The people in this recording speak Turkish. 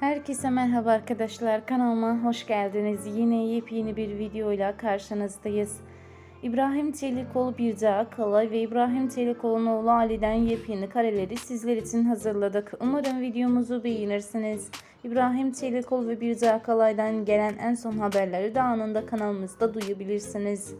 Herkese merhaba arkadaşlar kanalıma hoş geldiniz. Yine yepyeni bir videoyla karşınızdayız. İbrahim Çelikoğlu Birce Akalay ve İbrahim Çelikoğlu'nun oğlu Ali'den yepyeni kareleri sizler için hazırladık. Umarım videomuzu beğenirsiniz. İbrahim Çelikoğlu ve Birce Akalay'dan gelen en son haberleri de anında kanalımızda duyabilirsiniz.